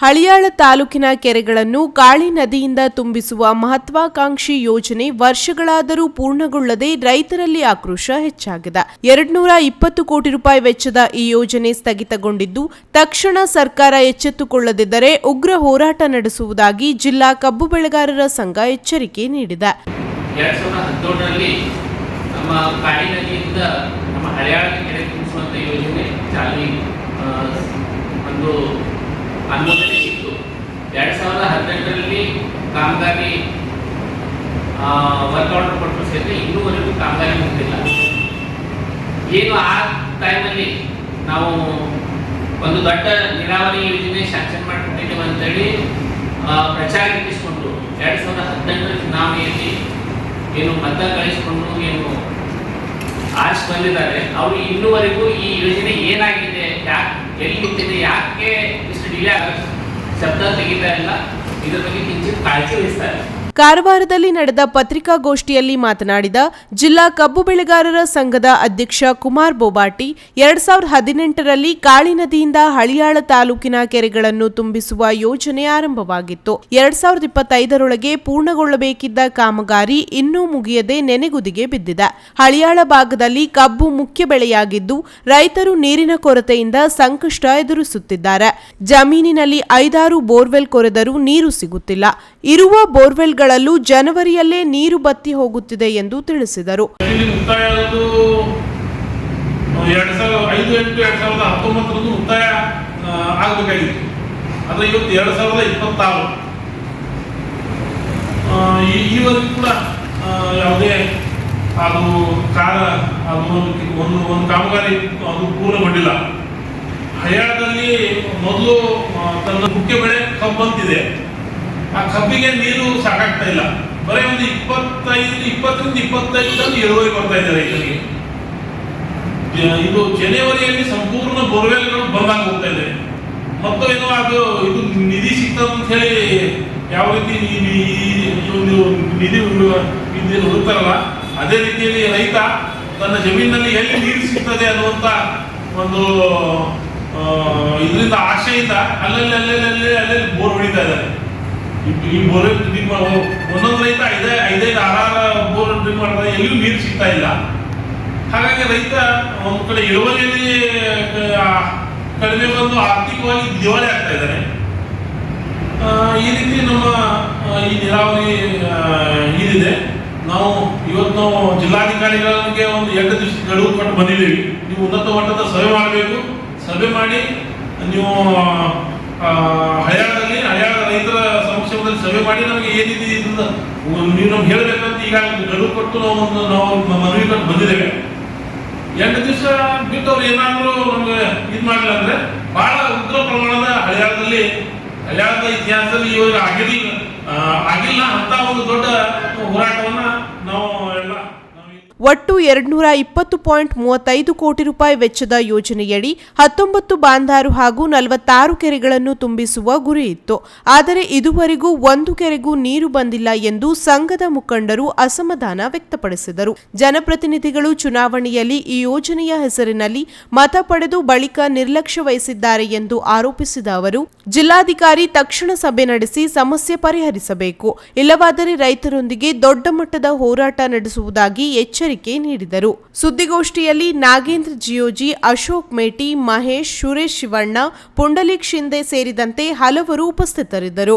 ಹಳಿಯಾಳ ತಾಲೂಕಿನ ಕೆರೆಗಳನ್ನು ಕಾಳಿ ನದಿಯಿಂದ ತುಂಬಿಸುವ ಮಹತ್ವಾಕಾಂಕ್ಷಿ ಯೋಜನೆ ವರ್ಷಗಳಾದರೂ ಪೂರ್ಣಗೊಳ್ಳದೆ ರೈತರಲ್ಲಿ ಆಕ್ರೋಶ ಹೆಚ್ಚಾಗಿದೆ. ಎರಡ್ನೂರ ಇಪ್ಪತ್ತು ಕೋಟಿ ರೂಪಾಯಿ ವೆಚ್ಚದ ಈ ಯೋಜನೆ ಸ್ಥಗಿತಗೊಂಡಿದ್ದು, ತಕ್ಷಣ ಸರ್ಕಾರ ಎಚ್ಚೆತ್ತುಕೊಳ್ಳದಿದ್ದರೆ ಉಗ್ರ ಹೋರಾಟ ನಡೆಸುವುದಾಗಿ ಜಿಲ್ಲಾ ಕಬ್ಬು ಬೆಳೆಗಾರರ ಸಂಘ ಎಚ್ಚರಿಕೆ ನೀಡಿದೆ. ನಮ್ಮ ಅನುಮೋದನೆ ಸಿಕ್ತು ಎರಡ್ ಸಾವಿರದ ಹದಿನೆಂಟರಲ್ಲಿ ಕಾಮಗಾರಿ ವರ್ಕ್ ಆರ್ಡರ್ ಕೊಟ್ಟರು ಸಹಿತ ಇನ್ನೂವರೆಗೂ ಕಾಮಗಾರಿ ಮುಗಿದಿಲ್ಲ. ಏನು ಆ ಟೈಮಲ್ಲಿ ನಾವು ಒಂದು ದೊಡ್ಡ ನೀರಾವರಿ ಯೋಜನೆ ಶಾಂಕ್ಷನ್ ಮಾಡಿಕೊಟ್ಟಿದ್ದೇವೆ ಅಂತೇಳಿ ಪ್ರಚಾರ ಗಿಟ್ಟಿಸಿಕೊಂಡು ಎರಡ್ ಸಾವಿರದ ಹದಿನೆಂಟರ ಚುನಾವಣೆಯಲ್ಲಿ ಏನು ಮತ ಗಳಿಸಿಕೊಂಡು ಏನು ಆಶ್ ಬಂದಿದ್ದಾರೆ, ಅವರು ಇನ್ನೂವರೆಗೂ ಈ ಯೋಜನೆ ಏನಾಗಿದೆ ಯಾಕೆ ಎಲ್ಲಿ ಯಾಕೆ दिल्यावर शब्दापैकी त्यांना इतरपैकी किंचित काळजी दिसतात ಕಾರವಾರದಲ್ಲಿ ನಡೆದ ಪತ್ರಿಕಾಗೋಷ್ಠಿಯಲ್ಲಿ ಮಾತನಾಡಿದ ಜಿಲ್ಲಾ ಕಬ್ಬು ಬೆಳೆಗಾರರ ಸಂಘದ ಅಧ್ಯಕ್ಷ ಕುಮಾರ್ ಬೋಬಾಟಿ, ಎರಡ್ ಸಾವಿರದ ಹದಿನೆಂಟರಲ್ಲಿ ಕಾಳಿ ನದಿಯಿಂದ ಹಳಿಯಾಳ ತಾಲೂಕಿನ ಕೆರೆಗಳನ್ನು ತುಂಬಿಸುವ ಯೋಜನೆ ಆರಂಭವಾಗಿತ್ತು. ಎರಡ್ ಸಾವಿರದ ಇಪ್ಪತ್ತೈದರೊಳಗೆ ಪೂರ್ಣಗೊಳ್ಳಬೇಕಿದ್ದ ಕಾಮಗಾರಿ ಇನ್ನೂ ಮುಗಿಯದೆ ನೆನೆಗುದಿಗೆ ಬಿದ್ದಿದೆ. ಹಳಿಯಾಳ ಭಾಗದಲ್ಲಿ ಕಬ್ಬು ಮುಖ್ಯ ಬೆಳೆಯಾಗಿದ್ದು, ರೈತರು ನೀರಿನ ಕೊರತೆಯಿಂದ ಸಂಕಷ್ಟ ಎದುರಿಸುತ್ತಿದ್ದಾರೆ. ಜಮೀನಿನಲ್ಲಿ ಐದಾರು ಬೋರ್ವೆಲ್ ಕೊರೆದರೂ ನೀರು ಸಿಗುತ್ತಿಲ್ಲ. ಇರುವ ಬೋರ್ವೆಲ್ಗಳಲ್ಲೂ ಜನವರಿಯಲ್ಲೇ ನೀರು ಬತ್ತಿ ಹೋಗುತ್ತಿದೆ ಎಂದು ತಿಳಿಸಿದರು. ಯಾವುದೇ ಅದು ಅದು ಒಂದು ಒಂದು ಕಾಮಗಾರಿ ಅದು ಪೂರ್ಣಗೊಂಡಿಲ್ಲ. ಹರಿಯಾಣದಲ್ಲಿ ಮೊದಲು ತನ್ನ ಮುಖ್ಯ ಬೆಳೆ ಕಬ್ಬು ಅಂತಿದೆ ಆ ಕಬ್ಬಿಗೆ ನೀರು ಸಾಕಾಗ್ತಾ ಇಲ್ಲ. ಬರೀ ಒಂದು ಇಪ್ಪತ್ತೈದು, ಇಪ್ಪತ್ತರಿಂದ ಇಪ್ಪತ್ತೈದು ಇಳುವರಿ ಬರ್ತಾ ಇದೆ ರೈತರಿಗೆ. ಇದು ಜನವರಿಯಲ್ಲಿ ಸಂಪೂರ್ಣ ಬೋರ್ವೆಲ್ಗಳು ಬಂದಾಗ ಹೋಗ್ತಾ ಇದೆ. ಮತ್ತು ಏನೋ ಅದು, ಇದು ನಿಧಿ ಸಿಗ್ತದೆ ಅಂತ ಹೇಳಿ ಯಾವ ರೀತಿ ನಿಧಿ ಹುಡುಕ್ತಾರಲ್ಲ, ಅದೇ ರೀತಿಯಲ್ಲಿ ರೈತ ತನ್ನ ಜಮೀನಿನಲ್ಲಿ ಎಲ್ಲಿ ನೀರು ಸಿಗ್ತದೆ ಅನ್ನುವಂತ ಒಂದು ಇದರಿಂದ ಆಶೆಯಿಂದ ಅಲ್ಲಲ್ಲಿ ಅಲ್ಲಲ್ಲಿ ಅಲ್ಲೇ ಅಲ್ಲಲ್ಲಿ ಬೋರ್ ಹೊಡಿತಾ ಇದ್ದಾರೆ ಈ- ಬೋರ್ವೆಲ್ ಬೋರ್ ಡ್ರಿಲ್ ಮಾಡೋ ಒಂದೊಂದು ರೈತ ಐದೇ ಐದೈದು ಆರಾರ ಬೋರ್ ಡ್ರಿಲ್ ಮಾಡಿದ್ರೆ ಎಲ್ಲಿಯೂ ನೀರು ಸಿಗ್ತಾ ಇಲ್ಲ. ಹಾಗಾಗಿ ರೈತ ಒಂದು ಕಡೆ ಇಳುವರಿಯಲ್ಲಿ ಕಡಿಮೆ ಬಂದು ಆರ್ಥಿಕವಾಗಿ ದಿವಾಳಿ ಆಗ್ತಾ ಇದ್ದಾರೆ ಈ ರೀತಿ ನಮ್ಮ ಈ ನೀರಾವರಿ ಇದಿದೆ. ನಾವು ಇವತ್ತು ನಾವು ಜಿಲ್ಲಾಧಿಕಾರಿಗಳಿಗೆ ಒಂದು ಎರಡು ದಿವಸ ಗಡುವು ಕೊಟ್ಟು ಬಂದಿದ್ದೀವಿ. ನೀವು ಉನ್ನತ ಮಟ್ಟದ ಸಭೆ ಮಾಡಬೇಕು. ಸಭೆ ಮಾಡಿ, ನೀವು ಹಳ್ಯಾಳದಲ್ಲಿ ಹಳ್ಯಾಳ ರೈತರ ಸಮಕ್ಷಮದಲ್ಲಿ ಸಭೆ ಮಾಡಿ ನಮಗೆ ಏನಿದೆ ನೀವು ನಮ್ಗೆ ಹೇಳಬೇಕಂತ ಈಗ ಗಡುವು ಕೊಟ್ಟು ನಾವು ಒಂದು ನಾವು ಮನವಿ ಕೊಟ್ಟು ಬಂದಿದ್ದೇವೆ. ಎಂಟು ದಿವಸ ಬಿಟ್ಟು ಅವ್ರು ಏನಾದರೂ ನಮ್ಗೆ ಇದು ಮಾಡಲಿಲ್ಲ ಅಂದ್ರೆ ಬಹಳ ಉಗ್ರ ಪ್ರಮಾಣದ ಹಳ್ಯಾಳದಲ್ಲಿ, ಹಳ್ಯಾಳದ ಇತಿಹಾಸದಲ್ಲಿ ಇವಾಗ ಆಗಿರಲಿಲ್ಲ. ಆಗಿಲ್ಲ ಅಂತ ಒಂದು ದೊಡ್ಡ ಈ- ಒಟ್ಟು ಎರಡ್ನೂರ ಇಪ್ಪತ್ತು ಪಾಯಿಂಟ್ ಮೂವತ್ತೈದು ಕೋಟಿ ರೂಪಾಯಿ ವೆಚ್ಚದ ಯೋಜನೆಯಡಿ ಹತ್ತೊಂಬತ್ತು ಬಾಂದಾರು ಹಾಗೂ ನಲವತ್ತಾರು ಕೆರೆಗಳನ್ನು ತುಂಬಿಸುವ ಗುರಿ ಇತ್ತು. ಆದರೆ ಇದುವರೆಗೂ ಒಂದು ಕೆರೆಗೂ ನೀರು ಬಂದಿಲ್ಲ ಎಂದು ಸಂಘದ ಮುಖಂಡರು ಅಸಮಾಧಾನ ವ್ಯಕ್ತಪಡಿಸಿದರು. ಜನಪ್ರತಿನಿಧಿಗಳು ಚುನಾವಣೆಯಲ್ಲಿ ಈ ಯೋಜನೆಯ ಹೆಸರಿನಲ್ಲಿ ಮತ ಪಡೆದು ಬಳಿಕ ನಿರ್ಲಕ್ಷ್ಯ ವಹಿಸಿದ್ದಾರೆ ಎಂದು ಆರೋಪಿಸಿದ ಅವರು, ಜಿಲ್ಲಾಧಿಕಾರಿ ತಕ್ಷಣ ಸಭೆ ನಡೆಸಿ ಸಮಸ್ಯೆ ಪರಿಹರಿಸಬೇಕು. ಇಲ್ಲವಾದರೆ ರೈತರೊಂದಿಗೆ ದೊಡ್ಡ ಮಟ್ಟದ ಹೋರಾಟ ನಡೆಸುವುದಾಗಿ ಎಚ್ಚರಿಕೆ ನೀಡಿದರು. ಸುದ್ದಿಗೋಷ್ಠಿಯಲ್ಲಿ ನಾಗೇಂದ್ರ ಜಿಯೋಜಿ, ಅಶೋಕ್ ಮೇಟಿ, ಮಹೇಶ್, ಸುರೇಶ್ ಶಿವಣ್ಣ, ಪುಂಡಲೀಕ್ ಶಿಂದೆ ಸೇರಿದಂತೆ ಹಲವರು ಉಪಸ್ಥಿತರಿದ್ದರು.